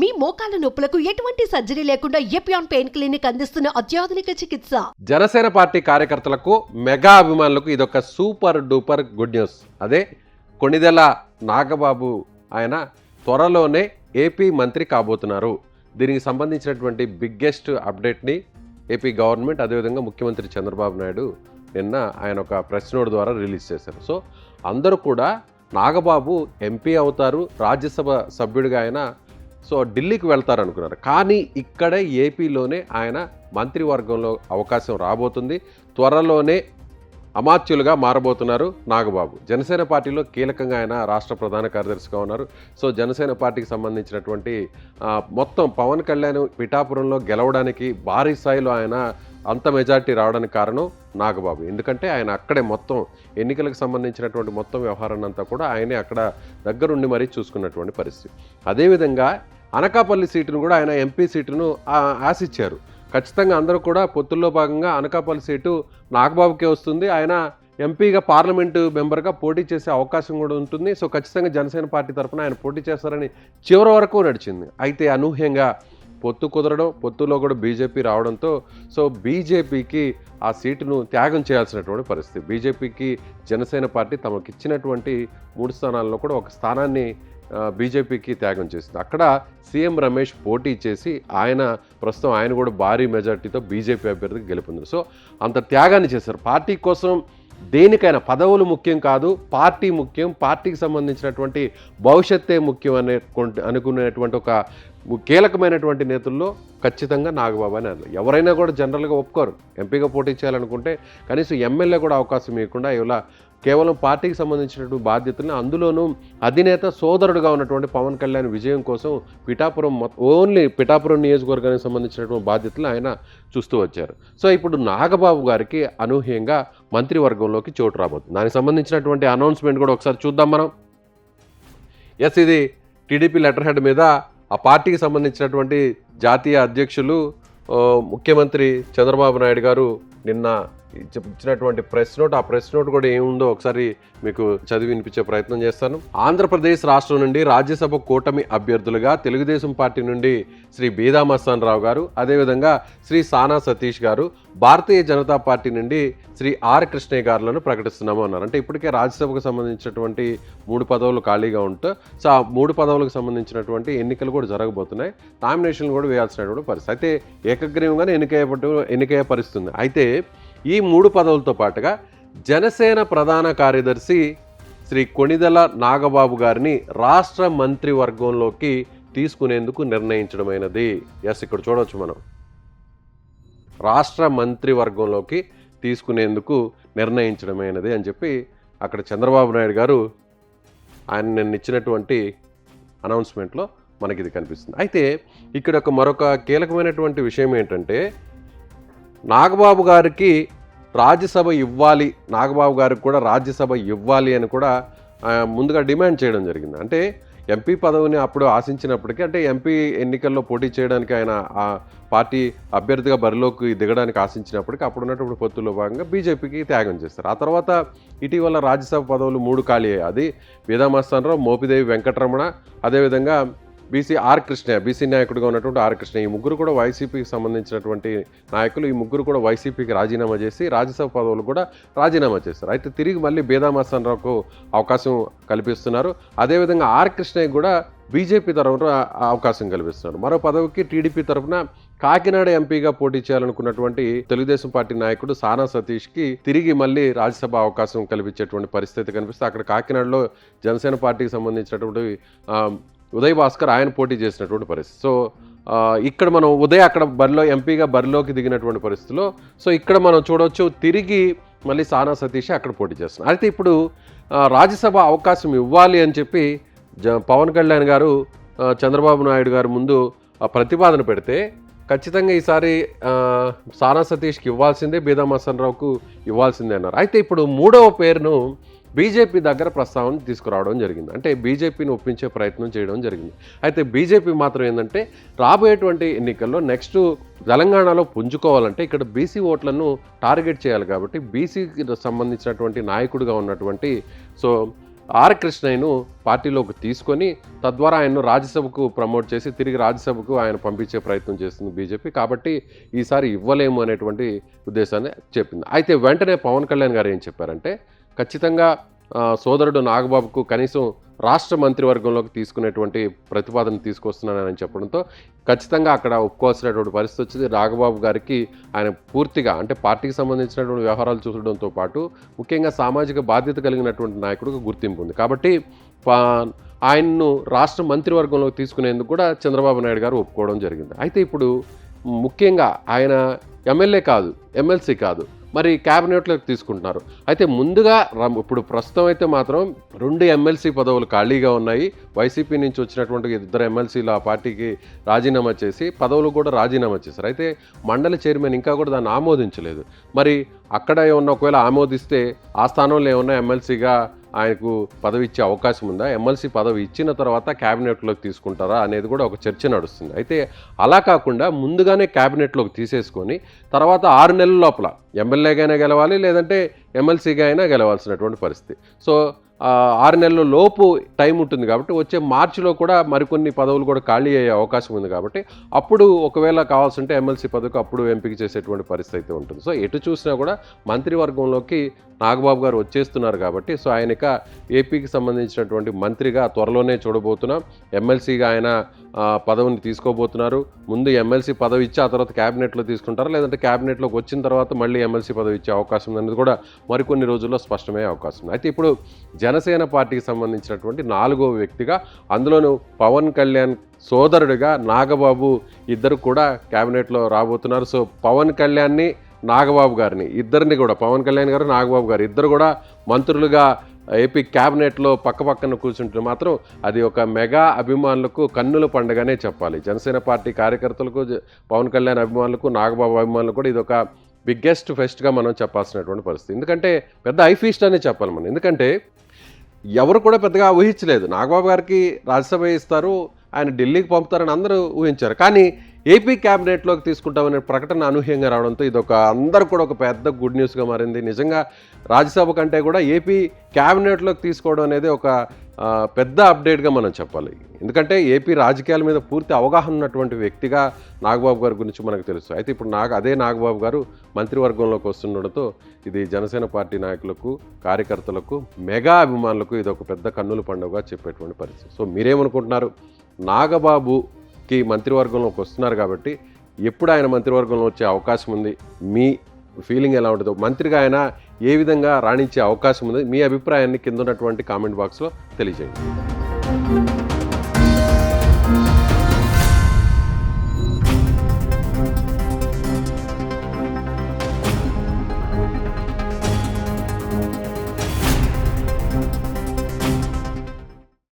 మీ మోకాల నొప్పులకు ఎటువంటి సర్జరీ లేకుండా ఎపియాన్ పెయిన్ క్లినిక్ అందిస్తున్న అత్యాధునిక చికిత్స. జనసేన పార్టీ కార్యకర్తలకు మెగా అభిమానులకు ఇదొక సూపర్ డూపర్ గుడ్ న్యూస్. అదే కొణిదెల నాగబాబు ఆయన త్వరలోనే ఏపీ మంత్రి కాబోతున్నారు. దీనికి సంబంధించినటువంటి బిగ్గెస్ట్ అప్డేట్ని ఏపీ గవర్నమెంట్ అదేవిధంగా ముఖ్యమంత్రి చంద్రబాబు నాయుడు నిన్న ఆయన ఒక ప్రెస్ నోట్ ద్వారా రిలీజ్ చేశారు. సో అందరూ కూడా నాగబాబు ఎంపీ అవుతారు. రాజ్యసభ సభ్యుడిగా ఆయన సో ఢిల్లీకి వెళ్తారు అనుకున్నారు కానీ ఇక్కడే ఏపీలోనే ఆయన మంత్రివర్గంలో అవకాశం రాబోతుంది. త్వరలోనే అమాత్యులుగా మారబోతున్నారు నాగబాబు. జనసేన పార్టీలో కీలకంగా ఆయన రాష్ట్ర ప్రధాన కార్యదర్శిగా ఉన్నారు. సో జనసేన పార్టీకి సంబంధించినటువంటి మొత్తం పవన్ కళ్యాణ్ పిఠాపురంలో గెలవడానికి భారీ స్థాయిలో ఆయన అంత మెజార్టీ రావడానికి కారణం నాగబాబు. ఎందుకంటే ఆయన అక్కడే మొత్తం ఎన్నికలకు సంబంధించినటువంటి మొత్తం వ్యవహారాన్ని అంతా కూడా ఆయనే అక్కడ దగ్గరుండి మరీ చూసుకున్నటువంటి పరిస్థితి. అదేవిధంగా అనకాపల్లి సీటును కూడా ఆయన ఎంపీ సీటును ఆశిచ్చారు. ఆశించారు ఖచ్చితంగా అందరూ కూడా పొత్తుల్లో భాగంగా అనకాపల్లి సీటు నాగబాబుకే వస్తుంది. ఆయన ఎంపీగా పార్లమెంటు మెంబర్గా పోటీ చేసే అవకాశం కూడా ఉంటుంది. సో ఖచ్చితంగా జనసేన పార్టీ తరఫున ఆయన పోటీ చేస్తారని చివరి వరకు నడిచింది. అయితే అనూహ్యంగా పొత్తు కుదరడం పొత్తులో కూడా బీజేపీ రావడంతో సో బీజేపీకి ఆ సీటును త్యాగం చేయాల్సినటువంటి పరిస్థితి. బీజేపీకి జనసేన పార్టీ తమకిచ్చినటువంటి మూడు స్థానాల్లో కూడా ఒక స్థానాన్ని బీజేపీకి త్యాగం చేసింది. అక్కడ సీఎం రమేష్ పోటీ చేసి ఆయన ప్రస్తుతం ఆయన కూడా భారీ మెజార్టీతో బీజేపీ అభ్యర్థికి గెలుపొందారు. సో అంత త్యాగాన్ని చేశారు. పార్టీ కోసం దేనికైనా పదవులు ముఖ్యం కాదు పార్టీ ముఖ్యం పార్టీకి సంబంధించినటువంటి భవిష్యత్తే ముఖ్యం అనే అనుకునేటువంటి ఒక కీలకమైనటువంటి నేతల్లో ఖచ్చితంగా నాగబాబు అని అన్నారు ఎవరైనా కూడా జనరల్గా ఒప్పుకోరు. ఎంపీగా పోటీ చేయాలనుకుంటే కనీసం ఎమ్మెల్యే కూడా అవకాశం ఇవ్వకుండా ఇలా కేవలం పార్టీకి సంబంధించినటువంటి బాధ్యతలను అందులోనూ అధినేత సోదరుడుగా ఉన్నటువంటి పవన్ కళ్యాణ్ విజయం కోసం పిఠాపురం ఓన్లీ పిఠాపురం నియోజకవర్గానికి సంబంధించినటువంటి బాధ్యతలు ఆయన చూస్తూ వచ్చారు. సో ఇప్పుడు నాగబాబు గారికి అనూహ్యంగా మంత్రివర్గంలోకి చోటు రాబోతుంది. దానికి సంబంధించినటువంటి అనౌన్స్మెంట్ కూడా ఒకసారి చూద్దాం మనం. ఎస్ ఇది టీడీపీ లెటర్ హెడ్ మీద ఆ పార్టీకి సంబంధించినటువంటి జాతీయ అధ్యక్షులు ముఖ్యమంత్రి చంద్రబాబు నాయుడు గారు నిన్న ఇచ్చినటువంటి ప్రెస్ నోట్ ఆ ప్రెస్ నోట్ కూడా ఏముందో ఒకసారి మీకు చదివి వినిపించే ప్రయత్నం చేస్తాను. ఆంధ్రప్రదేశ్ రాష్ట్రం నుండి రాజ్యసభ కూటమి అభ్యర్థులుగా తెలుగుదేశం పార్టీ నుండి శ్రీ బీదామస్తాన్ రావు గారు అదేవిధంగా శ్రీ సానా సతీష్ గారు భారతీయ జనతా పార్టీ నుండి శ్రీ ఆర్ కృష్ణయ్య గారులను ప్రకటిస్తున్నాము అన్నారు. అంటే ఇప్పటికే రాజ్యసభకు సంబంధించినటువంటి మూడు పదవులు ఖాళీగా ఉంటూ సో ఆ మూడు పదవులకు సంబంధించినటువంటి ఎన్నికలు కూడా జరగబోతున్నాయి. నామినేషన్లు కూడా వేయాల్సినటువంటి పరిస్థితి. అయితే ఏకగ్రీవంగానే ఎన్నికయ్యబట్టు ఎన్నికయ్యే పరిస్థితి ఉంది. అయితే ఈ మూడు పదవులతో పాటుగా జనసేన ప్రధాన కార్యదర్శి శ్రీ కొణిదెల నాగబాబు గారిని రాష్ట్ర మంత్రివర్గంలోకి తీసుకునేందుకు నిర్ణయించడమైనది. ఎస్ ఇక్కడ చూడవచ్చు మనం. రాష్ట్ర మంత్రివర్గంలోకి తీసుకునేందుకు నిర్ణయించడమైనది అని చెప్పి అక్కడ చంద్రబాబు నాయుడు గారు ఆయన నిన్న ఇచ్చినటువంటి అనౌన్స్మెంట్లో మనకి ఇది కనిపిస్తుంది. అయితే ఇక్కడ ఒక మరొక కీలకమైనటువంటి విషయం ఏంటంటే నాగబాబు గారికి రాజ్యసభ ఇవ్వాలి నాగబాబు గారికి కూడా రాజ్యసభ ఇవ్వాలి అని కూడా ముందుగా డిమాండ్ చేయడం జరిగింది. అంటే ఎంపీ పదవిని అప్పుడు ఆశించినప్పటికీ అంటే ఎంపీ ఎన్నికల్లో పోటీ చేయడానికి ఆయన ఆ పార్టీ అభ్యర్థిగా బరిలోకి దిగడానికి ఆశించినప్పటికీ అప్పుడు ఉన్నటువంటి పొత్తులో భాగంగా బీజేపీకి త్యాగం చేస్తారు. ఆ తర్వాత ఇటీవల రాజ్యసభ పదవులు మూడు ఖాళీ అయ్యాయి. అది వేదామస్తానరావు మోపిదేవి వెంకటరమణ అదేవిధంగా బీసీ ఆర్ కృష్ణ బీసీ నాయకుడిగా ఉన్నటువంటి ఆర్ కృష్ణ. ఈ ముగ్గురు కూడా వైసీపీకి సంబంధించినటువంటి నాయకులు ఈ ముగ్గురు కూడా వైసీపీకి రాజీనామా చేసి రాజ్యసభ పదవులు కూడా రాజీనామా చేస్తారు అయితే తిరిగి మళ్ళీ బేదామాసనరావుకు అవకాశం కల్పిస్తున్నారు. అదేవిధంగా ఆర్ కృష్ణయ్య కూడా బీజేపీ తరఫున అవకాశం కల్పిస్తున్నారు. మరో పదవికి టీడీపీ తరఫున కాకినాడ ఎంపీగా పోటీ చేయాలనుకున్నటువంటి తెలుగుదేశం పార్టీ నాయకుడు సానా సతీష్కి తిరిగి మళ్ళీ రాజ్యసభ అవకాశం కల్పించేటువంటి పరిస్థితి కనిపిస్తే అక్కడ కాకినాడలో జనసేన పార్టీకి సంబంధించినటువంటి ఉదయ్ భాస్కర్ ఆయన పోటీ చేసినటువంటి పరిస్థితి. సో ఇక్కడ మనం ఉదయ్ అక్కడ బరిలో ఎంపీగా బరిలోకి దిగినటువంటి పరిస్థితిలో సో ఇక్కడ మనం చూడవచ్చు తిరిగి మళ్ళీ సానా సతీష్ అక్కడ పోటీ చేస్తున్నారు. అయితే ఇప్పుడు రాజ్యసభ అవకాశం ఇవ్వాలి అని చెప్పి జ పవన్ కళ్యాణ్ గారు చంద్రబాబు నాయుడు గారు ముందు ప్రతిపాదన పెడితే ఖచ్చితంగా ఈసారి సానా సతీష్కి ఇవ్వాల్సిందే బీదా రావుకు ఇవ్వాల్సిందే అన్నారు. అయితే ఇప్పుడు మూడవ పేరును బీజేపీ దగ్గర ప్రస్తావన తీసుకురావడం జరిగింది. అంటే బీజేపీని ఒప్పించే ప్రయత్నం చేయడం జరిగింది. అయితే బీజేపీ మాత్రం ఏంటంటే రాబోయేటువంటి ఎన్నికల్లో నెక్స్ట్ తెలంగాణలో పుంజుకోవాలంటే ఇక్కడ బీసీ ఓట్లను టార్గెట్ చేయాలి కాబట్టి బీసీకి సంబంధించినటువంటి నాయకుడిగా ఉన్నటువంటి సో ఆర్ కృష్ణయ్యను పార్టీలోకి తీసుకొని తద్వారా ఆయన్ను రాజ్యసభకు ప్రమోట్ చేసి తిరిగి రాజ్యసభకు ఆయన పంపించే ప్రయత్నం చేస్తుంది బీజేపీ. కాబట్టి ఈసారి ఇవ్వలేము అనేటువంటి ఉద్దేశాన్ని చెప్పింది. అయితే వెంటనే పవన్ కళ్యాణ్ గారు ఏం చెప్పారంటే ఖచ్చితంగా సోదరుడు నాగబాబుకు కనీసం రాష్ట్ర మంత్రివర్గంలోకి తీసుకునేటువంటి ప్రతిపాదన తీసుకొస్తున్నానని చెప్పడంతో ఖచ్చితంగా అక్కడ ఒప్పుకోవాల్సినటువంటి పరిస్థితి వచ్చింది. నాగబాబు గారికి ఆయన పూర్తిగా అంటే పార్టీకి సంబంధించినటువంటి వ్యవహారాలు చూసడంతో పాటు ముఖ్యంగా సామాజిక బాధ్యత కలిగినటువంటి నాయకుడికి గుర్తింపు ఉంది. కాబట్టి పా- ఆయన్ను రాష్ట్ర మంత్రివర్గంలోకి తీసుకునేందుకు కూడా చంద్రబాబు నాయుడు గారు ఒప్పుకోవడం జరిగింది. అయితే ఇప్పుడు ముఖ్యంగా ఆయన ఎమ్మెల్యే కాదు ఎమ్మెల్సీ కాదు. మరి క్యాబినెట్లోకి తీసుకుంటున్నారు. అయితే ముందుగా రం- ఇప్పుడు ప్రస్తుతం అయితే మాత్రం రెండు ఎమ్మెల్సీ పదవులు ఖాళీగా ఉన్నాయి. వైసీపీ నుంచి వచ్చినటువంటి ఇద్దరు ఎమ్మెల్సీలు ఆ పార్టీకి రాజీనామా చేసి పదవులు కూడా రాజీనామా చేశారు. అయితే మండలి చైర్మన్ ఇంకా కూడా దాన్ని ఆమోదించలేదు. మరి అక్కడ ఏమన్నా ఒకవేళ ఆమోదిస్తే ఆ స్థానంలో ఏమన్నా ఎమ్మెల్సీగా ఆయనకు పదవి ఇచ్చే అవకాశం ఉందా? ఎమ్మెల్సీ పదవి ఇచ్చిన తర్వాత క్యాబినెట్లోకి తీసుకుంటారా అనేది కూడా ఒక చర్చ నడుస్తుంది. అయితే అలా కాకుండా ముందుగానే క్యాబినెట్లోకి తీసేసుకొని తర్వాత ఆరు నెలల లోపల అయినా గెలవాలి లేదంటే ఎమ్మెల్సీగా అయినా గెలవాల్సినటువంటి పరిస్థితి. సో ఆరు నెలల లోపు టైం ఉంటుంది కాబట్టి వచ్చే మార్చిలో కూడా మరికొన్ని పదవులు కూడా ఖాళీ అయ్యే అవకాశం ఉంది కాబట్టి అప్పుడు ఒకవేళ కావాల్సింటే ఎమ్మెల్సీ పదవికి అప్పుడు ఎంపిక చేసేటువంటి పరిస్థితి అయితే ఉంటుంది. సో ఎటు చూసినా కూడా మంత్రివర్గంలోకి నాగబాబు గారు వచ్చేస్తున్నారు కాబట్టి సో ఆయన ఇక ఏపీకి సంబంధించినటువంటి మంత్రిగా త్వరలోనే చూడబోతున్నాం. ఎమ్మెల్సీగా ఆయన పదవిని తీసుకోబోతున్నారు. ముందు ఎమ్మెల్సీ పదవి ఇచ్చి ఆ తర్వాత క్యాబినెట్లో తీసుకుంటారు? లేదంటే క్యాబినెట్లోకి వచ్చిన తర్వాత మళ్ళీ ఎమ్మెల్సీ పదవి ఇచ్చే అవకాశం ఉంది అనేది కూడా మరికొన్ని రోజుల్లో స్పష్టమయ్యే అవకాశం అయితే ఇప్పుడు జనసేన పార్టీకి సంబంధించినటువంటి నాలుగో వ్యక్తిగా అందులోనూ పవన్ కళ్యాణ్ సోదరుడిగా నాగబాబు ఇద్దరు కూడా క్యాబినెట్లో రాబోతున్నారు. సో పవన్ కళ్యాణ్ని నాగబాబు గారిని ఇద్దరిని కూడా పవన్ కళ్యాణ్ గారు నాగబాబు గారు ఇద్దరు కూడా మంత్రులుగా ఏపీ క్యాబినెట్లో పక్క పక్కన కూర్చుంటే మాత్రం అది ఒక మెగా అభిమానులకు కన్నుల పండుగనే చెప్పాలి. జనసేన పార్టీ కార్యకర్తలకు పవన్ కళ్యాణ్ అభిమానులకు నాగబాబు అభిమానులకు కూడా ఇది ఒక బిగ్గెస్ట్ ఫెస్ట్గా మనం చెప్పాల్సినటువంటి పరిస్థితి. ఎందుకంటే పెద్ద ఐ ఫీస్ట్ అనే చెప్పాలి మనం. ఎందుకంటే ఎవరు కూడా పెద్దగా ఊహించలేదు. నాగబాబు గారికి రాజ్యసభ ఇస్తారు ఆయన ఢిల్లీకి పంపుతారని అందరూ ఊహించారు. కానీ ఏపీ క్యాబినెట్లోకి తీసుకుంటామనే ప్రకటన అనూహ్యంగా రావడంతో ఇది ఒక అందరు కూడా ఒక పెద్ద గుడ్ న్యూస్గా మారింది. నిజంగా రాజ్యసభ కంటే కూడా ఏపీ క్యాబినెట్లోకి తీసుకోవడం అనేది ఒక పెద్ద అప్డేట్గా మనం చెప్పాలి. ఎందుకంటే ఏపీ రాజకీయాల మీద పూర్తి అవగాహన ఉన్నటువంటి వ్యక్తిగా నాగబాబు గారి గురించి మనకు తెలుసు. అయితే ఇప్పుడు నాగ అదే నాగబాబు గారు మంత్రివర్గంలోకి వస్తుండడంతో ఇది జనసేన పార్టీ నాయకులకు కార్యకర్తలకు మెగా అభిమానులకు ఇది ఒక పెద్ద కన్నుల పండుగగా చెప్పేటువంటి పరిస్థితి. సో మీరేమనుకుంటున్నారు? నాగబాబు కి మంత్రివర్గంలోకి వస్తున్నారు కాబట్టి ఎప్పుడు ఆయన మంత్రివర్గంలో వచ్చే అవకాశం ఉంది? మీ ఫీలింగ్ ఎలా ఉంటుందో. మంత్రిగా ఆయన ఏ విధంగా రాణించే అవకాశం ఉంది? మీ అభిప్రాయాన్ని కింద ఉన్నటువంటి కామెంట్ బాక్స్లో తెలియజేయండి.